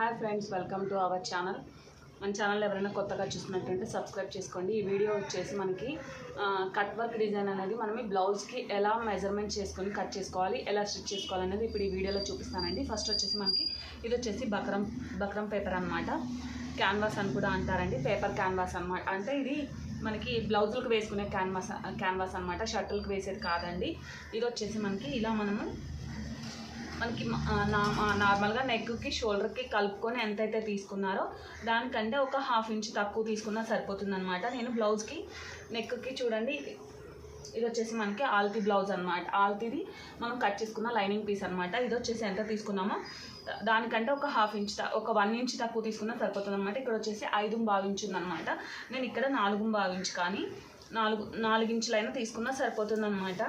Hi friends welcome to our channel. మన channel ఎవరైనా కొత్తగా చూస్తున్నట్టుంటే సబ్స్క్రైబ్ చేసుకోండి. ఈ వీడియో వచ్చేసి మనకి కట్ వర్క్ డిజైన్ అనేది మనం ఈ బ్లౌజ్కి ఎలా మెజర్మెంట్ చేసుకొని కట్ చేసుకోవాలి ఎలా స్టిచ్ చేసుకోవాలి అనేది ఇప్పుడు ఈ వీడియోలో చూపిస్తానండి. ఫస్ట్ వచ్చేసి మనకి ఇది వచ్చేసి బక్రం బక్రం పేపర్ అనమాట క్యాన్వాస్ అని కూడా అంటారండి. పేపర్ క్యాన్వాస్ అనమాట అంటే ఇది మనకి బ్లౌజులకు వేసుకునే క్యాన్వాస్ క్యాన్వాస్ అనమాట షర్టులకు వేసేది కాదండి. ఇది వచ్చేసి మనకి ఇలా మనము మనకి నా నార్మల్గా నెక్కి షోల్డర్కి కలుపుకొని ఎంతైతే తీసుకున్నారో దానికంటే ఒక హాఫ్ ఇంచ్ తక్కువ తీసుకున్నా సరిపోతుంది అనమాట నేను బ్లౌజ్కి నెక్కి చూడండి ఇది వచ్చేసి మనకి ఆల్తీ బ్లౌజ్ అనమాట ఆల్తీది మనం కట్ చేసుకున్న లైనింగ్ పీస్ అనమాట ఇది వచ్చేసి ఎంత తీసుకున్నామో దానికంటే ఒక హాఫ్ ఇంచ్ త- ఒక వన్ ఇంచ్ తక్కువ తీసుకున్నా సరిపోతుంది అనమాట ఇక్కడ వచ్చేసి ఐదు భావించు నేను ఇక్కడ నాలుగు భావించు కానీ నాలుగు నాలుగు ఇంచులైనా తీసుకున్నా సరిపోతుంది అనమాట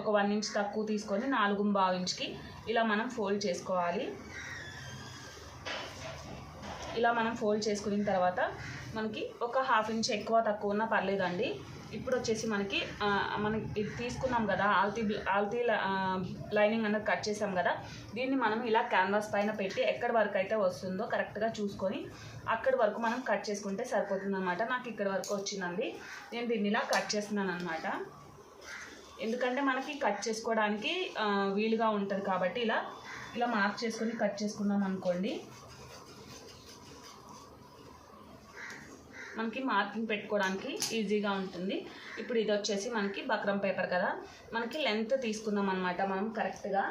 ఒక వన్ ఇంచ్ తక్కువ తీసుకొని నాలుగు బావు ఇంచ్కి ఇలా మనం ఫోల్డ్ చేసుకోవాలి. ఇలా మనం ఫోల్డ్ చేసుకున్న తర్వాత మనకి ఒక హాఫ్ ఇంచ్ ఎక్కువ తక్కువ ఉన్నా పర్లేదండి. ఇప్పుడు వచ్చేసి మనకి మనం మనకి ఇది తీసుకున్నాం కదా ఆల్తీ ఆల్తీ లైనింగ్ అనేది కట్ చేసాం కదా దీన్ని మనం ఇలా క్యాన్వాస్ పైన పెట్టి ఎక్కడి వరకు అయితే వస్తుందో కరెక్ట్గా చూసుకొని అక్కడి వరకు మనం కట్ చేసుకుంటే సరిపోతుంది అనమాట నాకు ఇక్కడ వరకు వచ్చిందండి. నేను దీన్ని ఇలా కట్ చేస్తున్నాను అనమాట ఎందుకంటే మనకి కట్ చేసుకోవడానికి వీలుగా ఉంటుంది కాబట్టి ఇలా ఇలా మార్క్ చేసుకొని కట్ చేసుకున్నాం అనుకోండి. మనకి మార్కింగ్ పెట్టుకోవడానికి ఈజీగా ఉంటుంది. ఇప్పుడు ఇది వచ్చేసి మనకి బక్రం పేపర్ కదా. మనకి లెంత్ తీసుకుందాం అనమాట మనం కరెక్ట్గా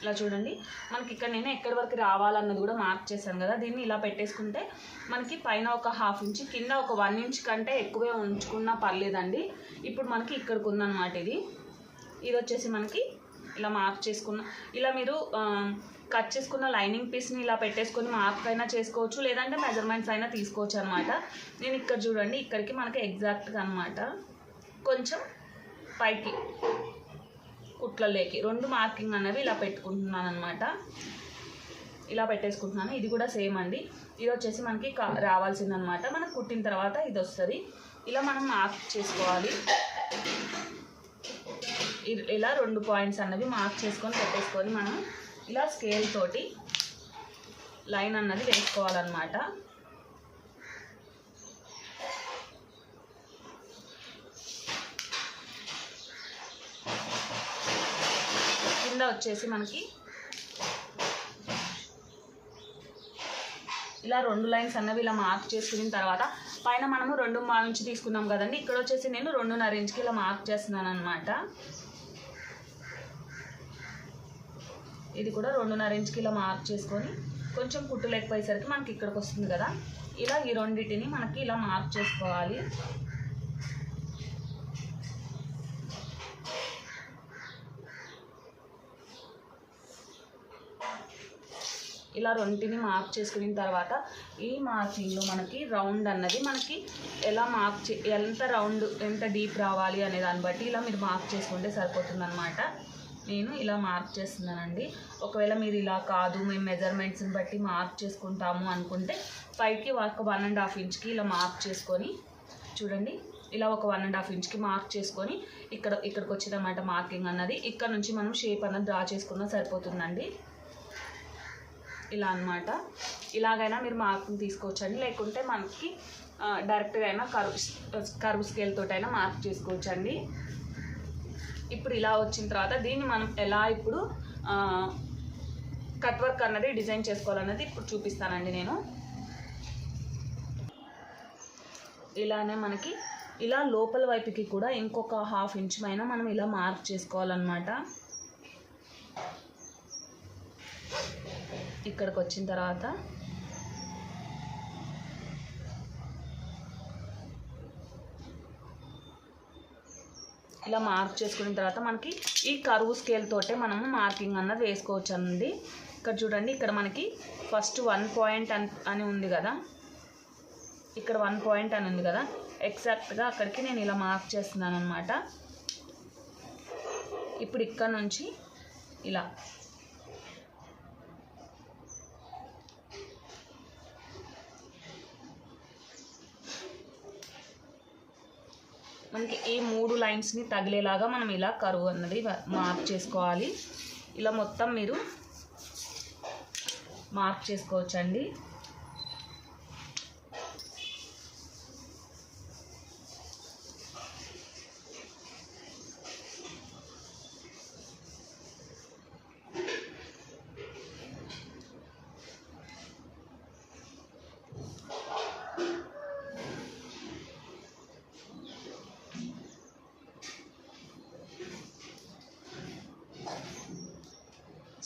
ఇలా చూడండి. మనకి ఇక్కడ నేను ఎక్కడి వరకు రావాలన్నది కూడా మార్క్ చేశాను కదా. దీన్ని ఇలా పెట్టేసుకుంటే మనకి పైన ఒక హాఫ్ ఇంచ్ కింద ఒక వన్ ఇంచ్ కంటే ఎక్కువే ఉంచుకున్నా పర్లేదండి. ఇప్పుడు మనకి ఇక్కడికి ఉందన్నమాట ఇది. ఇది వచ్చేసి మనకి ఇలా మార్క్ చేసుకున్న ఇలా మీరు కట్ చేసుకున్న లైనింగ్ పీస్ని ఇలా పెట్టేసుకొని మార్క్ అయినా చేసుకోవచ్చు లేదంటే మెజర్మెంట్స్ అయినా తీసుకోవచ్చు అనమాట నేను ఇక్కడ చూడండి ఇక్కడికి మనకి ఎగ్జాక్ట్గా అనమాట కొంచెం పైకి కుట్లలోకి రెండు మార్కింగ్ అనేవి ఇలా పెట్టుకుంటున్నాను అనమాట ఇలా పెట్టేసుకుంటున్నాను ఇది కూడా సేమ్ అండి. ఇది వచ్చేసి మనకి రావాల్సిందనమాట మనకు కుట్టిన తర్వాత ఇది వస్తుంది ఇలా మనం మార్క్ చేసుకోవాలి. ఇలా రెండు పాయింట్స్ అన్నవి మార్క్ చేసుకొని పెట్టేసుకొని మనం ఇలా స్కేల్ తోటి లైన్ అన్నది వేసుకోవాలన్నమాట. కింద వచ్చేసి మనకి ఇలా రెండు లైన్స్ అన్నవి ఇలా మార్క్ చేసుకున్న తర్వాత పైన మనము రెండు ఇంచు తీసుకున్నాం కదండి. ఇక్కడ వచ్చేసి నేను రెండున్నర ఇంచుకి ఇలా మార్క్ చేస్తున్నాను అనమాట ఇది కూడా రెండున్నర ఇంచుకి ఇలా మార్క్ చేసుకొని కొంచెం కుట్టు లేకపోయేసరికి మనకి ఇక్కడికి వస్తుంది కదా. ఇలా ఈ రెండింటిని మనకి ఇలా మార్క్ చేసుకోవాలి. ఇలా రెండింటిని మార్క్ చేసుకున్న తర్వాత ఈ మార్కింగ్లో మనకి రౌండ్ అన్నది మనకి ఎలా మార్క్ చే ఎంత రౌండ్ ఎంత డీప్ రావాలి అనే దాన్ని బట్టి ఇలా మీరు మార్క్ చేసుకుంటే సరిపోతుంది అనమాట నేను ఇలా మార్క్ చేస్తున్నానండి. ఒకవేళ మీరు ఇలా కాదు మేము మెజర్మెంట్స్ని బట్టి మార్క్ చేసుకుంటాము అనుకుంటే పైకి ఒక వన్ అండ్ హాఫ్ ఇంచ్కి ఇలా మార్క్ చేసుకొని చూడండి. ఇలా ఒక వన్ అండ్ హాఫ్ ఇంచ్కి మార్క్ చేసుకొని ఇక్కడ ఇక్కడికి వచ్చిందన్నమాట మార్కింగ్ అన్నది. ఇక్కడ నుంచి మనం షేప్ అన్నది డ్రా చేసుకున్నా సరిపోతుందండి. ఇలా అన్నమాట. ఇలాగైనా మీరు మార్కింగ్ తీసుకోవచ్చండి. లేకుంటే మనకి డైరెక్ట్గా అయినా కరువు కరువు స్కేల్ తోటైనా మార్క్ చేసుకోవచ్చండి. ఇప్పుడు ఇలా వచ్చిన తర్వాత దీన్ని మనం ఎలా ఇప్పుడు కట్ వర్క్ అన్నది డిజైన్ చేసుకోవాలన్నది ఇప్పుడు చూపిస్తానండి నేను. ఇలానే మనకి ఇలా లోపల వైపుకి కూడా ఇంకొక హాఫ్ ఇంచ్ పైన మనం ఇలా మార్క్ చేసుకోవాలన్నమాట. ఇక్కడికి వచ్చిన తర్వాత ఇలా మార్క్ చేసుకున్న తర్వాత మనకి ఈ కరువు స్కేల్ తోటే మనము మార్కింగ్ అన్నది వేసుకోవచ్చు అండి ఇక్కడ చూడండి ఇక్కడ మనకి ఫస్ట్ వన్ పాయింట్ అని అని ఉంది కదా. ఇక్కడ వన్ పాయింట్ అని ఉంది కదా. ఎగ్జాక్ట్గా అక్కడికి నేను ఇలా మార్క్ చేస్తున్నాను అనమాట ఇప్పుడు ఇక్కడ నుంచి ఇలా. మనకి ఈ మూడు లైన్స్ని తగిలేలాగా మనం ఇలా కరువు అన్నది మార్క్ చేసుకోవాలి. ఇలా మొత్తం మీరు మార్క్ చేసుకోవచ్చండి.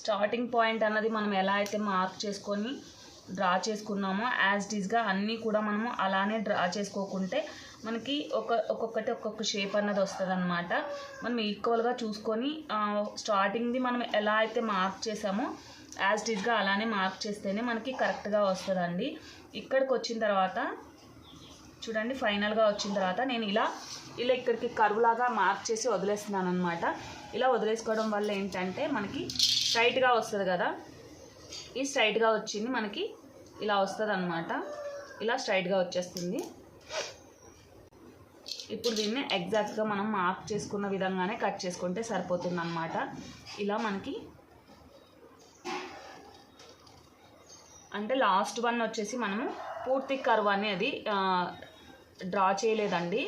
స్టార్టింగ్ పాయింట్ అన్నది మనం ఎలా అయితే మార్క్ చేసుకొని డ్రా చేసుకున్నామో యాజ్ డీజ్గా అన్నీ కూడా మనము అలానే డ్రా చేసుకోకుంటే మనకి ఒక ఒక్కొక్కటి ఒక్కొక్క షేప్ అన్నది వస్తుంది అనమాట మనం ఈక్వల్గా చూసుకొని స్టార్టింగ్ది మనం ఎలా అయితే మార్క్ చేసామో యాజ్ డీజ్గా అలానే మార్క్ చేస్తేనే మనకి కరెక్ట్గా వస్తుందండి. ఇక్కడికి వచ్చిన తర్వాత చూడండి ఫైనల్గా వచ్చిన తర్వాత నేను ఇలా ఇలా ఇక్కడికి కరువులాగా మార్క్ చేసి వదిలేస్తున్నాను అనమాట ఇలా వదిలేసుకోవడం వల్ల ఏంటంటే మనకి స్ట్రైట్గా వస్తుంది కదా? ఈ స్ట్రైట్గా వచ్చింది మనకి ఇలా వస్తుంది అనమాట ఇలా స్ట్రైట్గా వచ్చేస్తుంది. ఇప్పుడు దీన్ని ఎగ్జాక్ట్గా మనం మార్క్ చేసుకున్న విధంగానే కట్ చేసుకుంటే సరిపోతుంది అనమాట ఇలా మనకి అంటే లాస్ట్ వన్ వచ్చేసి మనము పూర్తి కర్వ్ అనేది డ్రా చేయలేదండి.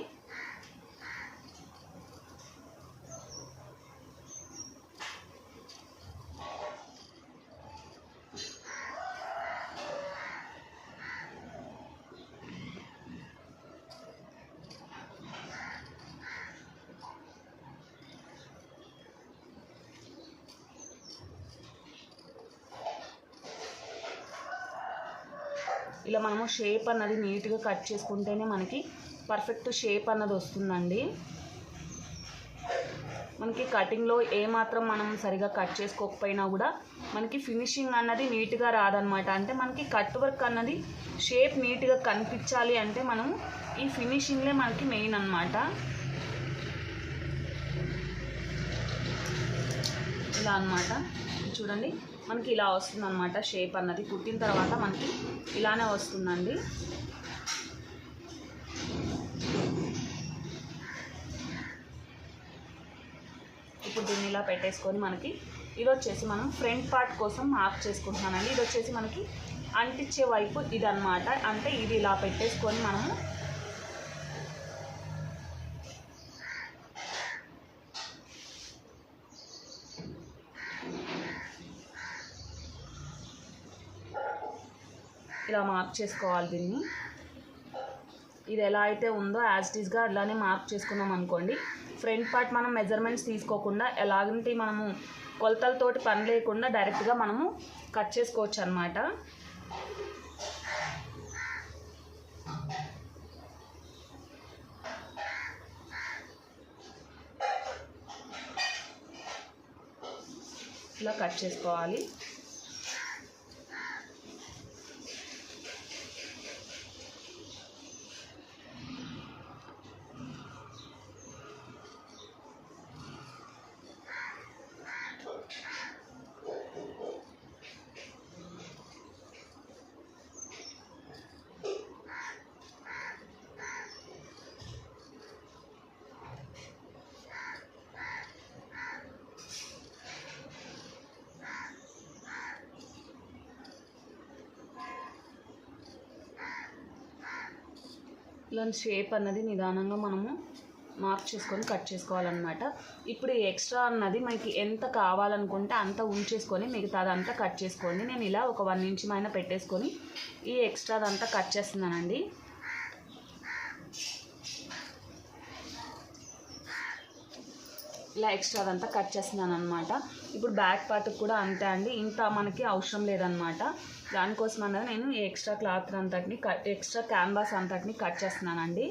ఇలా మనము షేప్ అన్నది నీట్గా కట్ చేసుకుంటేనే మనకి పర్ఫెక్ట్ షేప్ అన్నది వస్తుందండి. మనకి కటింగ్లో ఏమాత్రం మనం సరిగా కట్ చేసుకోకపోయినా కూడా మనకి ఫినిషింగ్ అన్నది నీట్గా రాదనమాట అంటే మనకి కట్ వర్క్ అన్నది షేప్ నీట్గా కనిపించాలి అంటే మనం ఈ ఫినిషింగ్లే మనకి మెయిన్ అనమాట ఇలా అనమాట చూడండి. మనకి ఇలా వస్తుందన్నమాట షేప్ అన్నది. కుట్టిన తర్వాత మనకి ఇలానే వస్తుందండి. ఇప్పుడు దీన్ని ఇలా పెట్టేసుకొని మనకి ఇది వచ్చేసి మనం ఫ్రంట్ పార్ట్ కోసం మార్క్ చేసుకుంటున్నానండి. ఇది వచ్చేసి మనకి అంటించే వైపు ఇది అనమాట అంటే ఇది ఇలా పెట్టేసుకొని మనము ఇలా మార్క్ చేసుకోవాలి దీన్ని. ఇది ఎలా అయితే ఉందో యాజ్ టీస్గా అలానే మార్క్ చేసుకున్నాం అనుకోండి. ఫ్రంట్ పార్ట్ మనం మెజర్మెంట్స్ తీసుకోకుండా ఎలాగంటే మనము కొలతలతోటి పని లేకుండా డైరెక్ట్గా మనము కట్ చేసుకోవచ్చు అనమాట ఇలా కట్ చేసుకోవాలి. ఇలాంటి షేప్ అన్నది నిదానంగా మనము మార్క్ చేసుకొని కట్ చేసుకోవాలన్నమాట. ఇప్పుడు ఎక్స్ట్రా అన్నది మనకి ఎంత కావాలనుకుంటే అంత ఉంచేసుకొని మిగతాదంతా కట్ చేసుకోండి నేను ఇలా ఒక వన్ ఇంచ్ పైన పెట్టేసుకొని ఈ ఎక్స్ట్రాదంతా కట్ చేస్తున్నానండి. ఇలా ఎక్స్ట్రా అదంతా కట్ చేస్తున్నాను అనమాట ఇప్పుడు బ్యాక్ పార్ట్కి కూడా అంతే అండి. ఇంత మనకి అవసరం లేదనమాట దానికోసం అన్నది నేను ఎక్స్ట్రా క్లాత్ అంతటిని కట్ ఎక్స్ట్రా క్యాన్వాస్ అంతటిని కట్ చేస్తున్నానండి.